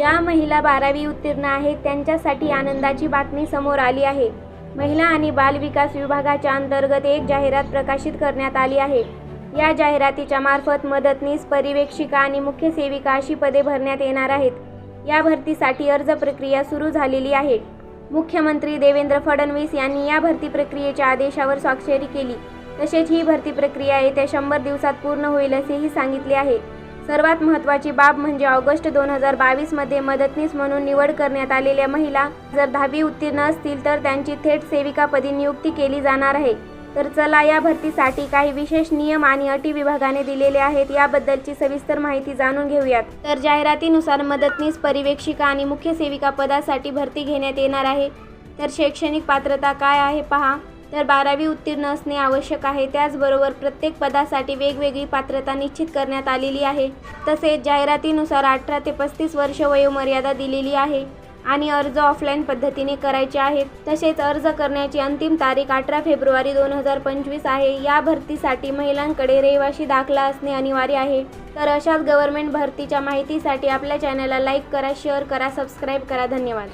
ज्या महिला बारावी उत्तीर्ण आहेत त्यांच्यासाठी आनंदाची बातमी समोर आली आहे. महिला आणि बाल विकास विभागाच्या अंतर्गत एक जाहिरात प्रकाशित करण्यात आली आहे. या जाहिरातीच्या मार्फत मदतनीस परिवेक्षिका आणि मुख्य सेविका अशी पदे भरण्यात येणार आहेत. या भरतीसाठी अर्ज प्रक्रिया सुरू झालेली आहे. मुख्यमंत्री देवेंद्र फडणवीस यांनी या भरती प्रक्रियेच्या आदेशावर स्वाक्षरी केली. तसेच ही भरती प्रक्रिया येत्या शंभर दिवसात पूर्ण होईल असेही सांगितले आहे. सर्वात महत्त्वाची बाब म्हणजे ऑगस्ट दोन हजार बावीसमध्ये मदतनीस म्हणून निवड करण्यात आलेल्या महिला जर दहावी उत्तीर्ण असतील तर त्यांची थेट सेविकापदी नियुक्ती केली जाणार आहे. तर चला या भरतीसाठी काही विशेष नियम आणि अटी विभागाने दिलेले आहेत याबद्दलची सविस्तर माहिती जाणून घेऊयात. तर जाहिरातीनुसार मदतनीस परिवेक्षिका आणि मुख्य सेविका पदासाठी भरती घेण्यात येणार आहे. तर शैक्षणिक पात्रता काय आहे? पहा. तर बारावी उत्तीर्ण असणे आवश्यक आहे. त्याचबरोबर प्रत्येक पदासाठी वेगवेगळी पात्रता निश्चित करण्यात आलेली आहे. तसेच जाहिरातीनुसार अठरा ते पस्तीस वर्ष वयोमर्यादा दिलेली आहे आणि अर्ज ऑफलाईन पद्धतीने करायचे आहेत. तसेच अर्ज करण्याची अंतिम तारीख अठरा फेब्रुवारी दोन हजार पंचवीस आहे. या भरतीसाठी महिलांकडे रहिवाशी दाखला असणे अनिवार्य आहे. तर अशाच गव्हर्नमेंट भरतीच्या माहितीसाठी आपल्या चॅनलला लाईक करा शेअर करा सबस्क्राईब करा. धन्यवाद.